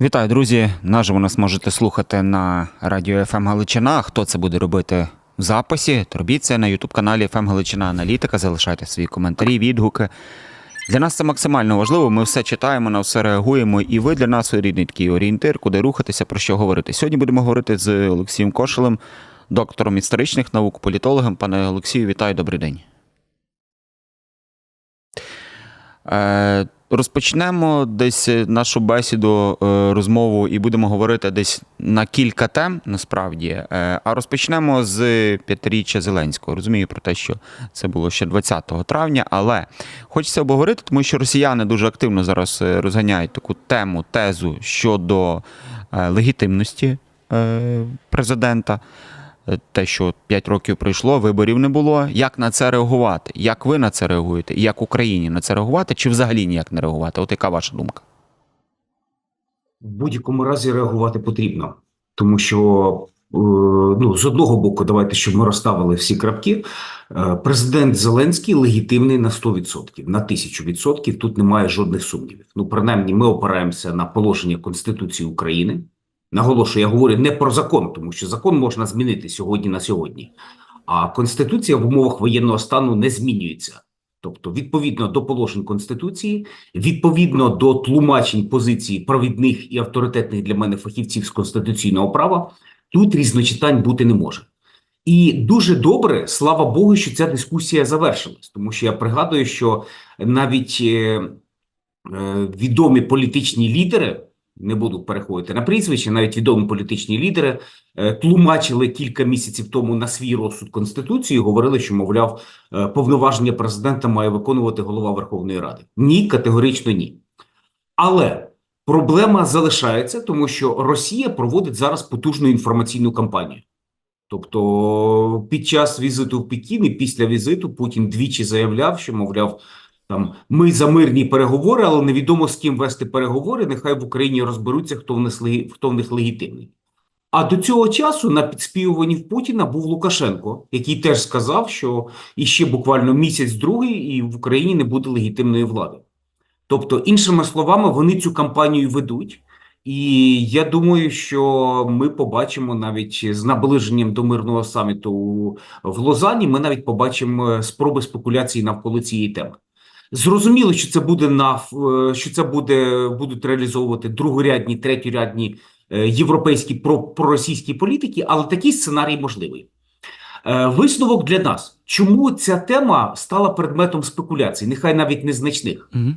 Вітаю, друзі! Наживо нас можете слухати на радіо ФМ Галичина. Хто це буде робити в записі? То робіть це на Ютуб каналі ФМ Галичина Аналітика. Залишайте свої коментарі, відгуки. Для нас це максимально важливо. Ми все читаємо, на все реагуємо, і ви для нас своєрідний такий орієнтир, куди рухатися, про що говорити. Сьогодні будемо говорити з Олексієм Кошелем, доктором історичних наук, політологом. Пане Олексію, вітаю, добрий день. Е, Розпочнемо десь нашу бесіду, е, розмову, і будемо говорити десь на кілька тем, насправді. Е, А розпочнемо з п'ятиріччя Зеленського. Розумію про те, що це було ще 20 травня, але хочеться обговорити, тому що росіяни дуже активно зараз е, розганяють таку тему, тезу щодо е, легітимності е, президента. Е, Те, що 5 років пройшло, виборів не було. Як на це реагувати? Як ви на це реагуєте? Як Україні на це реагувати, чи взагалі ніяк не реагувати? От яка ваша думка? В будь-якому разі реагувати потрібно, тому що е, ну з одного боку, давайте щоб ми розставили всі крапки. е, Президент Зеленський легітимний на 100%, на 1000%. Тут немає жодних сумнівів. Ну, принаймні, ми опираємося на положення Конституції України. Наголошую, я говорю не про закон, тому що закон можна змінити сьогодні на сьогодні. А конституція в умовах воєнного стану не змінюється. Тобто, відповідно до положень Конституції, відповідно до тлумачень позиції провідних і авторитетних для мене фахівців з конституційного права, тут різночитань бути не може. І дуже добре, слава Богу, що ця дискусія завершилась, тому що я пригадую, що навіть е, е, відомі політичні лідери, не буду переходити на прізвище, навіть відомі політичні лідери е, тлумачили кілька місяців тому на свій розсуд Конституції, говорили, що, мовляв, е, повноваження президента має виконувати голова Верховної Ради. Ні, категорично ні. Але проблема залишається, тому що Росія проводить зараз потужну інформаційну кампанію. Тобто, під час візиту в Пекін і після візиту Путін двічі заявляв, що, мовляв, там ми за мирні переговори, але невідомо з ким вести переговори. Нехай в Україні розберуться, хто в них хто в них легітимний. А до цього часу на підспівуванні в Путіна був Лукашенко, який теж сказав, що іще буквально місяць-другий, і в Україні не буде легітимної влади. Тобто, іншими словами, вони цю кампанію ведуть. І я думаю, що ми побачимо навіть з наближенням до мирного саміту в Лозані. Ми навіть побачимо е, спроби спекуляції навколо цієї теми. Зрозуміло, що це буде на е, що це буде будуть реалізовувати другорядні, третьорядні е, європейські проросійські політики, але такий сценарій можливий. Е, Висновок для нас, чому ця тема стала предметом спекуляцій, нехай навіть незначних. Угу.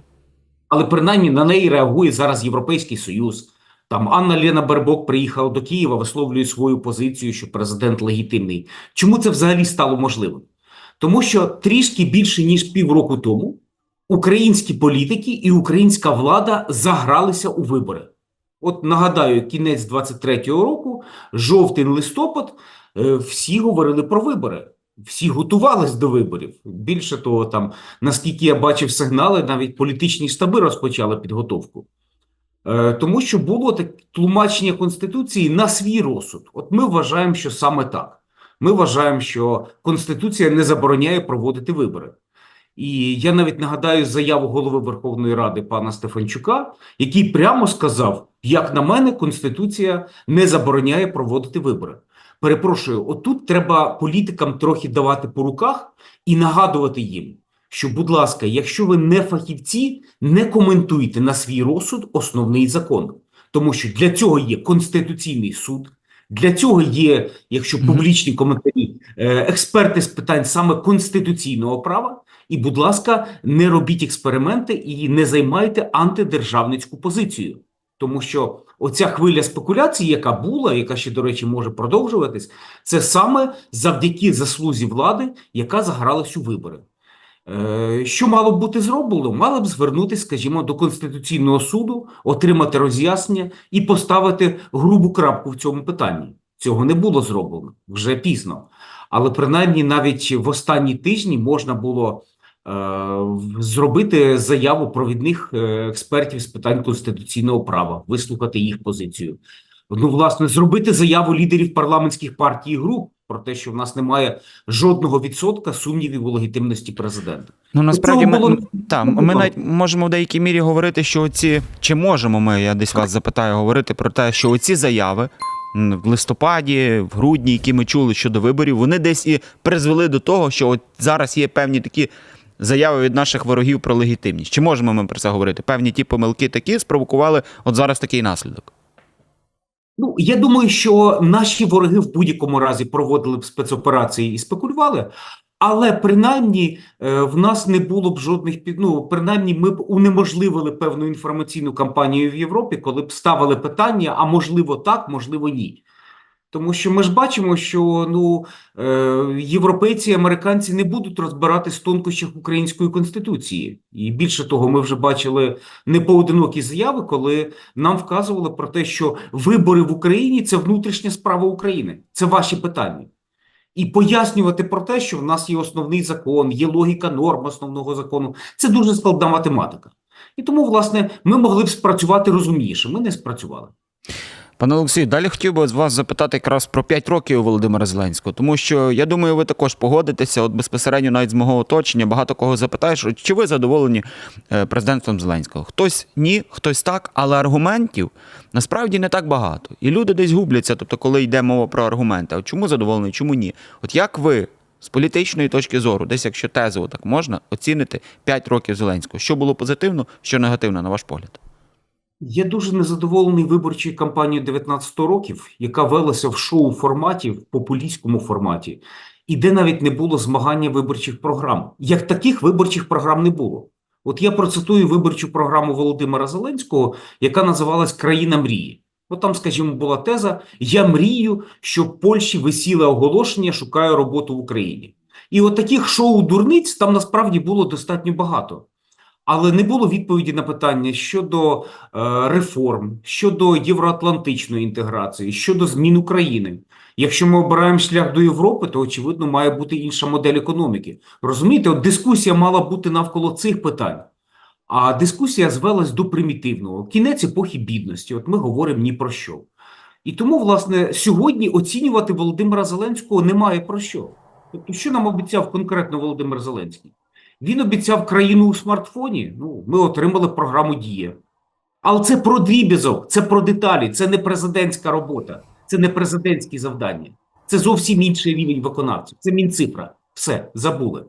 Але принаймні на неї реагує зараз Європейський Союз. Там Анна Лена Бербок приїхала до Києва, висловлює свою позицію, що президент легітимний. Чому це взагалі стало можливим? Тому що трішки більше ніж півроку тому українські політики і українська влада загралися у вибори. От нагадаю, кінець 23-го року, жовтень, листопад, е, всі говорили про вибори. Всі готувались до виборів. Більше того, там, наскільки я бачив сигнали, навіть політичні штаби розпочали підготовку. Е, тому що було так тлумачення Конституції на свій розсуд. От ми вважаємо, що саме так. Ми вважаємо, що Конституція не забороняє проводити вибори. І я навіть нагадаю заяву голови Верховної Ради пана Стефанчука, який прямо сказав: як на мене, Конституція не забороняє проводити вибори. Перепрошую, отут треба політикам трохи давати по руках і нагадувати їм, що, будь ласка, якщо ви не фахівці, не коментуйте на свій розсуд основний закон, тому що для цього є Конституційний суд. Для цього є, якщо публічні коментарі, е, експерти з питань саме конституційного права. І, будь ласка, не робіть експерименти і не займайте антидержавницьку позицію. Тому що оця хвиля спекуляцій, яка була, яка ще, до речі, може продовжуватись, це саме завдяки заслузі влади, яка загралась у вибори. Е, Що мало б бути зроблено? Мало б звернутися, скажімо, до Конституційного суду, отримати роз'яснення і поставити грубу крапку в цьому питанні. Цього не було зроблено вже пізно. Але принаймні навіть в останні тижні можна було зробити заяву провідних е, експертів з питань конституційного права, вислухати їх позицію. Ну, власне, зробити заяву лідерів парламентських партій і груп про те, що в нас немає жодного відсотка сумнівів у легітимності президента. Ну насправді ми, було- та, ми навіть можемо в деякій мірі говорити, що оці чи можемо ми, я десь вас запитаю, говорити про те, що оці заяви в листопаді, в грудні, які ми чули щодо виборів, вони десь і призвели до того, що от зараз є певні такі. Заяви від наших ворогів про легітимність. Чи можемо ми про це говорити? Певні ті помилки такі спровокували от зараз такий наслідок. Ну, я думаю, що наші вороги в будь-якому разі проводили б спецоперації і спекулювали, але принаймні е, в нас не було б жодних під... ну, принаймні ми б унеможливили певну інформаційну кампанію в Європі, коли б ставили питання, а можливо так, можливо ні. Тому що ми ж бачимо, що ну е, європейці і американці не будуть розбиратись в тонкощах української конституції, і більше того, ми вже бачили непоодинокі заяви, коли нам вказували про те, що вибори в Україні це внутрішня справа України, це ваші питання. І пояснювати про те, що в нас є основний закон, є логіка норм основного закону, це дуже складна математика. І тому, власне, ми могли б спрацювати розумніше. Ми не спрацювали. Пане Олексію, далі хотів би з вас запитати якраз про 5 років Володимира Зеленського, тому що я думаю, ви також погодитеся, от безпосередньо навіть з мого оточення, багато кого запитаєш, чи ви задоволені е, президентством Зеленського? Хтось ні, хтось так, але аргументів насправді не так багато. І люди десь губляться, тобто, коли йде мова про аргументи. От чому задоволені, чому ні? От як ви з політичної точки зору, десь якщо тезово так можна, оцінити 5 років Зеленського, що було позитивно, що негативно, на ваш погляд? Я дуже незадоволений виборчою кампанією 19 років, яка велася в шоу форматі, в популістському форматі, і де навіть не було змагання виборчих програм. Як таких виборчих програм не було. От я процитую виборчу програму Володимира Зеленського, яка називалась Країна мрії. От там, скажімо, була теза: Я мрію, що в Польщі висіле оголошення, шукаю роботу в Україні. І от таких шоу дурниць там насправді було достатньо багато. Але не було відповіді на питання щодо е, реформ, щодо євроатлантичної інтеграції, щодо змін України. Якщо ми обираємо шлях до Європи, то очевидно має бути інша модель економіки. Розумієте, от дискусія мала бути навколо цих питань. А дискусія звелась до примітивного. Кінець епохи бідності. От ми говоримо ні про що. І тому, власне, сьогодні оцінювати Володимира Зеленського немає про що. Тобто, що нам обіцяв конкретно Володимир Зеленський? Він обіцяв країну у смартфоні. Ну, ми отримали програму Дія. Але це про дріб'язок, це про деталі, це не президентська робота, це не президентські завдання. Це зовсім інший рівень виконавців. Це мінцифра. Все, забули.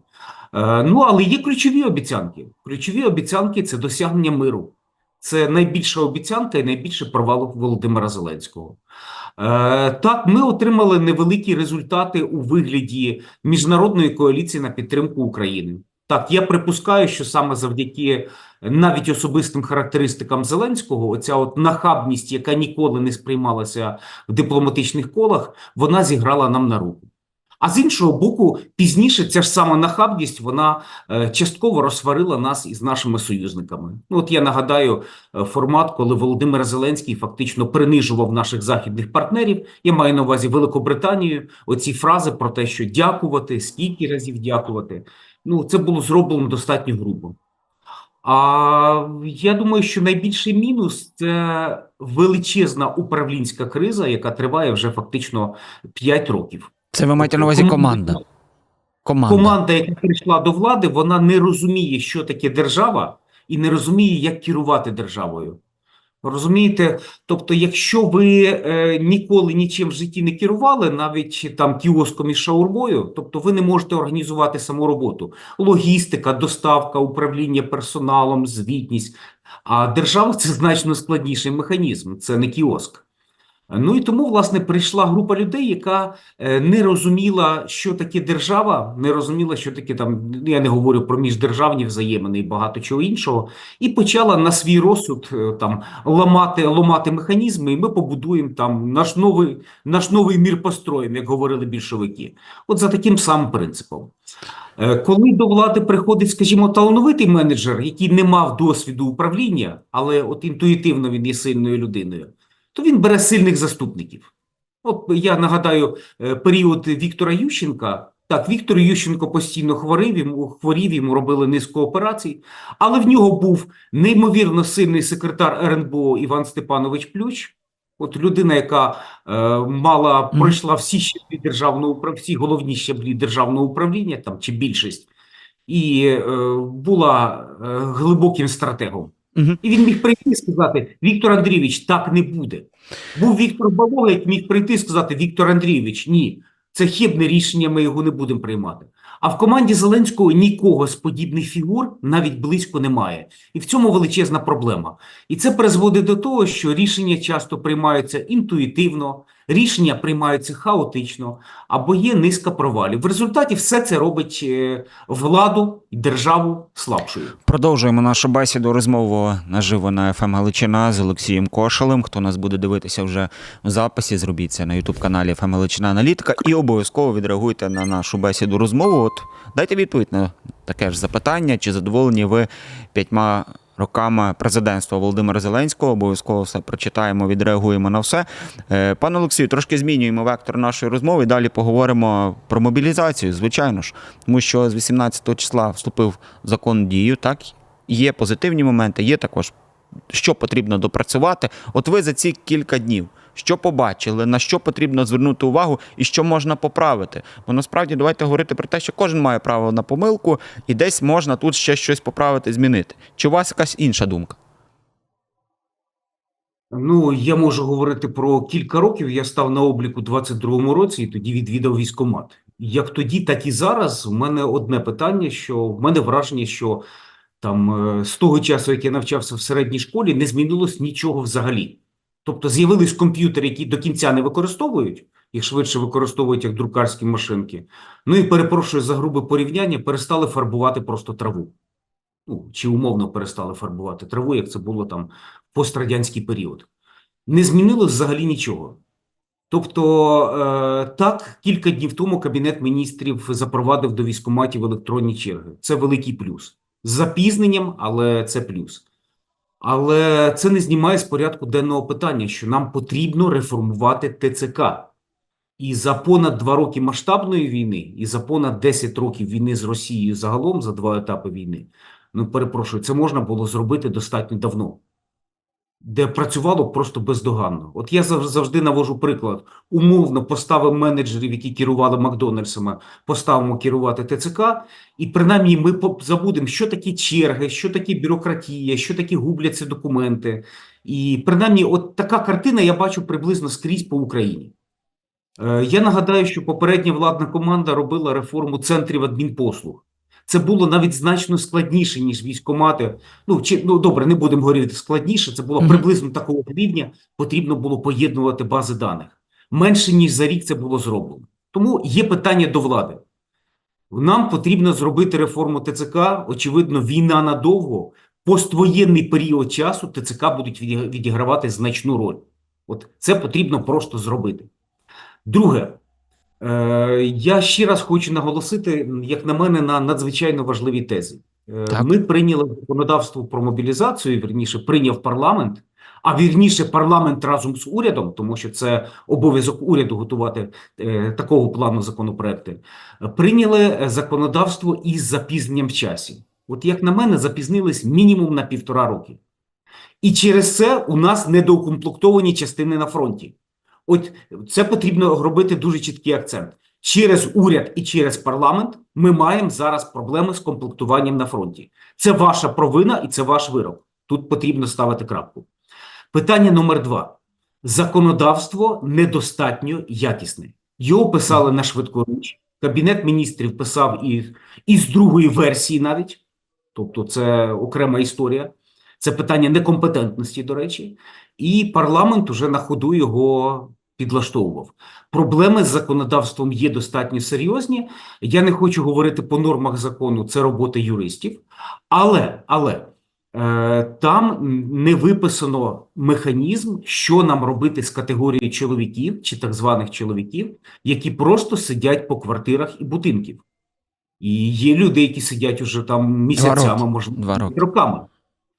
Е, ну, але є ключові обіцянки. Ключові обіцянки це досягнення миру. Це найбільша обіцянка і найбільше провал Володимира Зеленського. Е, так, ми отримали невеликі результати у вигляді міжнародної коаліції на підтримку України. Так, я припускаю, що саме завдяки навіть особистим характеристикам Зеленського, оця от нахабність, яка ніколи не сприймалася в дипломатичних колах, вона зіграла нам на руку. А з іншого боку, пізніше ця ж сама нахабність вона е, частково розсварила нас із нашими союзниками. Ну, от я нагадаю е, формат, коли Володимир Зеленський фактично принижував наших західних партнерів. Я маю на увазі Великобританію. Оці фрази про те, що дякувати, скільки разів дякувати. Ну, це було зроблено достатньо грубо. А я думаю, що найбільший мінус це величезна управлінська криза, яка триває вже фактично 5 років. Це ви маєте на увазі команда. Команда. Команда, яка прийшла до влади, вона не розуміє, що таке держава, і не розуміє, як керувати державою. Розумієте? Тобто, якщо ви е, ніколи нічим в житті не керували, навіть там кіоском і шаурмою, тобто ви не можете організувати саму роботу. Логістика, доставка, управління персоналом, звітність. А держава це значно складніший механізм, це не кіоск. Ну і тому, власне, прийшла група людей, яка е, не розуміла, що таке держава, не розуміла, що таке там. Я не говорю про міждержавні взаємини і багато чого іншого, і почала на свій розсуд е, там ламати, ламати механізми, і ми побудуємо там наш новий, наш новий мір построїмо, як говорили більшовики. От за таким самим принципом. Е, Коли до влади приходить, скажімо, талановитий менеджер, який не мав досвіду управління, але от інтуїтивно він є сильною людиною, то він бере сильних заступників. От я нагадаю е, період Віктора Ющенка. Так, Віктор Ющенко постійно хворів, йому хворів, йому робили низку операцій, але в нього був неймовірно сильний секретар РНБО Іван Степанович Плющ. От людина, яка е, мала пройшла всі щаблі державного всі головні щаблі державного управління, там чи більшість, і е, була е, глибоким стратегом. Мгм. І він міг прийти і сказати: Віктор Андрійович, так не буде. Був Віктор Балога, міг прийти і сказати: Віктор Андрійович, ні, це хибне рішення, ми його не будемо приймати. А в команді Зеленського нікого з подібних фігур навіть близько немає. І в цьому величезна проблема. І це призводить до того, що рішення часто приймаються інтуїтивно, рішення приймаються хаотично або є низка провалів. В результаті все це робить е, владу і державу слабшою. Продовжуємо нашу бесіду розмову наживо на ФМ Галичина з Олексієм Кошелем. Хто нас буде дивитися вже в записі, зробіть це на Ютуб каналі ФМ Галичина Аналітика і обов'язково відреагуйте на нашу бесіду розмову. От дайте відповідь на таке ж запитання, чи задоволені ви п'ятьма роками президентства Володимира Зеленського. Обов'язково все прочитаємо, відреагуємо на все. Е, Пане Олексію, трошки змінюємо вектор нашої розмови далі поговоримо про мобілізацію, звичайно ж, тому що з 18 числа вступив закон в дію, так є позитивні моменти, є також що потрібно допрацювати. От ви за ці кілька днів. Що побачили, на що потрібно звернути увагу і що можна поправити? Бо насправді давайте говорити про те, що кожен має право на помилку, і десь можна тут ще щось поправити, змінити. Чи у вас якась інша думка? Ну, я можу говорити про кілька років. Я став на обліку у 22-му році і тоді відвідав військкомат. Як тоді, так і зараз. У мене одне питання: що в мене враження, що там е, з того часу, як я навчався в середній школі, не змінилось нічого взагалі. Тобто з'явились комп'ютери, які до кінця не використовують, їх швидше використовують як друкарські машинки. Ну і перепрошую за грубе порівняння, перестали фарбувати просто траву. Ну, чи умовно перестали фарбувати траву, як це було там в пострадянський період. Не змінилось взагалі нічого. Тобто, е, так, кілька днів тому Кабінет міністрів запровадив до військкоматів електронні черги. Це великий плюс. З запізненням, але це плюс. Але це не знімає з порядку денного питання, що нам потрібно реформувати ТЦК. І за понад два роки масштабної війни, і за понад 10 років війни з Росією загалом, за два етапи війни, ну перепрошую, це можна було зробити достатньо давно, де працювало просто бездоганно. От я завжди навожу приклад. Умовно поставимо менеджерів, які керували Макдональдсами, поставимо керувати ТЦК, і принаймні ми забудемо, що такі черги, що таке бюрократія, що такі губляться документи. І принаймні, от така картина я бачу приблизно скрізь по Україні. Е, Я нагадаю, що попередня владна команда робила реформу центрів адмінпослуг. Це було навіть значно складніше, ніж військкомати. Ну, чи, ну добре, не будемо говорити складніше. Це було приблизно такого рівня. Потрібно було поєднувати бази даних. Менше ніж за рік це було зроблено. Тому є питання до влади. Нам потрібно зробити реформу ТЦК. Очевидно, війна надовго. Поствоєнний період часу ТЦК будуть відігравати значну роль. От це потрібно просто зробити. Друге, я ще раз хочу наголосити, як на мене, на надзвичайно важливій тезі. Е, Так. Ми прийняли законодавство про мобілізацію, вірніше, прийняв парламент, а вірніше, парламент разом з урядом, тому що це обов'язок уряду готувати е, такого плану законопроекти. Е, Прийняли е, законодавство із запізненням в часі. От як на мене, запізнились мінімум на півтора роки. І через це у нас недоукомплектовані частини на фронті. От це потрібно робити дуже чіткий акцент. Через уряд і через парламент ми маємо зараз проблеми з комплектуванням на фронті. Це ваша провина і це ваш вирок. Тут потрібно ставити крапку. Питання номер два: законодавство недостатньо якісне. Його писали на швидкоруч. Кабінет міністрів писав і, і з другої версії навіть. Тобто, це окрема історія. Це питання некомпетентності, до речі, і парламент уже на ходу його підлаштовував. Проблеми з законодавством є достатньо серйозні. Я не хочу говорити по нормах закону, це робота юристів, але, але е, там не виписано механізм, що нам робити з категорією чоловіків чи так званих чоловіків, які просто сидять по квартирах і будинків. І є люди, які сидять уже там місяцями, можливо, роками.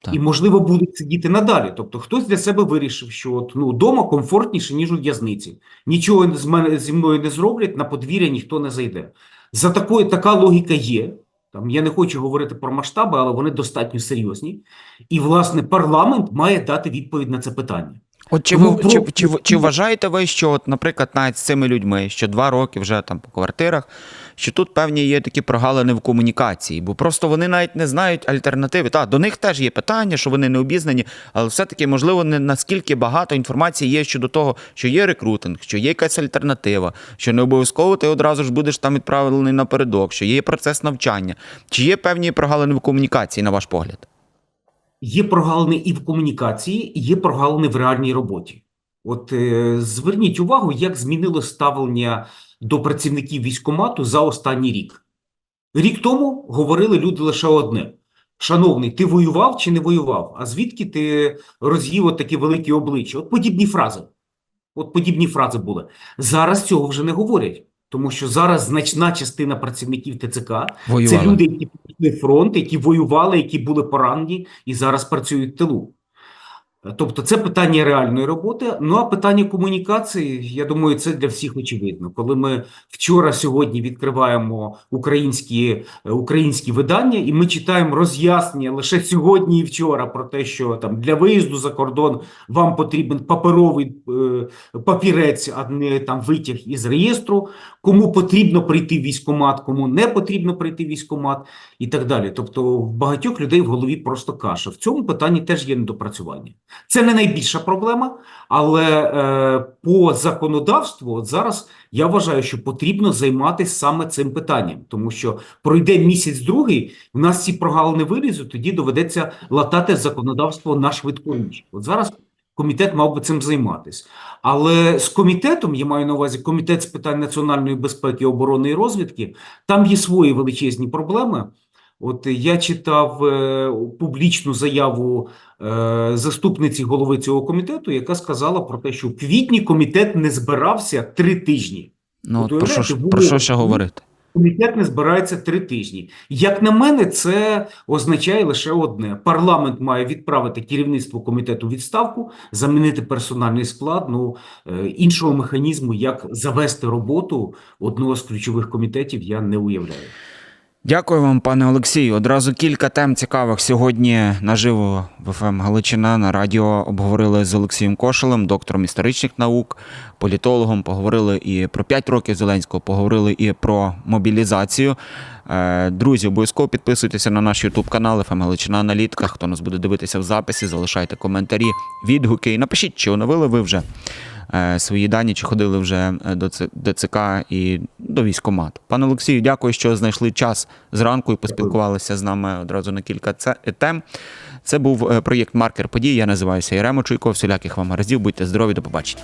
Так. І, можливо, будуть сидіти надалі. Тобто, хтось для себе вирішив, що от, ну, вдома комфортніше, ніж у в'язниці. Нічого з мене зі мною не зроблять, на подвір'я ніхто не зайде. За такою така логіка є. Там я не хочу говорити про масштаби, але вони достатньо серйозні. І, власне, парламент має дати відповідь на це питання. От чи ви чи, про- чи, ви- чи вважаєте ви, що, от, наприклад, навіть з цими людьми, що два роки вже там по квартирах, що тут певні є такі прогалини в комунікації, бо просто вони навіть не знають альтернативи. Так, до них теж є питання, що вони не обізнані, але все-таки, можливо, не наскільки багато інформації є щодо того, що є рекрутинг, що є якась альтернатива, що не обов'язково ти одразу ж будеш там відправлений напередок, що є процес навчання. Чи є певні прогалини в комунікації, на ваш погляд? Є прогалини і в комунікації, і є прогалини в реальній роботі. От е, зверніть увагу, як змінило ставлення до працівників військкомату за останній рік. Рік тому говорили люди лише одне: Шановний, ти воював чи не воював? А звідки ти роз'їв от такі великі обличчя? От подібні фрази. От подібні фрази були. Зараз цього вже не говорять, тому що зараз значна частина працівників ТЦК Воювали. це люди, які пішли фронт, які воювали, які були поранені і зараз працюють в тилу. Тобто це питання реальної роботи. Ну а питання комунікації, я думаю, це для всіх очевидно. Коли ми вчора, сьогодні відкриваємо українські, українські видання, і ми читаємо роз'яснення лише сьогодні і вчора про те, що там для виїзду за кордон вам потрібен паперовий е, папірець, а не там витяг із реєстру. Кому потрібно прийти в військкомат, кому не потрібно прийти в військкомат і так далі. Тобто в багатьох людей в голові просто каша. В цьому питанні теж є недопрацювання. Це не найбільша проблема, але е, по законодавству от зараз я вважаю, що потрібно займатися саме цим питанням, тому що пройде місяць другий, в нас ці прогалини вилізуть, тоді доведеться латати законодавство на швидку річ. От зараз комітет мав би цим займатися. Але з комітетом, я маю на увазі комітет з питань національної безпеки, оборони і розвідки, там є свої величезні проблеми. От я читав е, публічну заяву е, заступниці голови цього комітету, яка сказала про те, що в квітні комітет не збирався три тижні. Ну, От от про, що, про що ще говорити? Комітет не збирається три тижні. Як на мене, це означає лише одне: парламент має відправити керівництво комітету відставку, замінити персональний склад. Ну е, іншого механізму, як завести роботу одного з ключових комітетів, я не уявляю. Дякую вам, пане Олексію. Одразу кілька тем цікавих сьогодні наживо в ФМ Галичина на радіо обговорили з Олексієм Кошелем, доктором історичних наук, політологом. Поговорили і про 5 років Зеленського, поговорили і про мобілізацію. Е, Друзі, обов'язково підписуйтеся на наш Ютуб канал ФМ Галичина Аналітика. Хто нас буде дивитися в записі, залишайте коментарі, відгуки і напишіть, чи оновили ви вже свої дані, чи ходили вже е, до ДЦК і до військкомату. Пане Олексію, дякую, що знайшли час зранку і поспілкувалися з нами одразу на кілька тем. Це був е, проєкт Маркер подій. Я називаюся Єремо Чуйко. Всіляких вам гараздів. Будьте здорові, до побачення.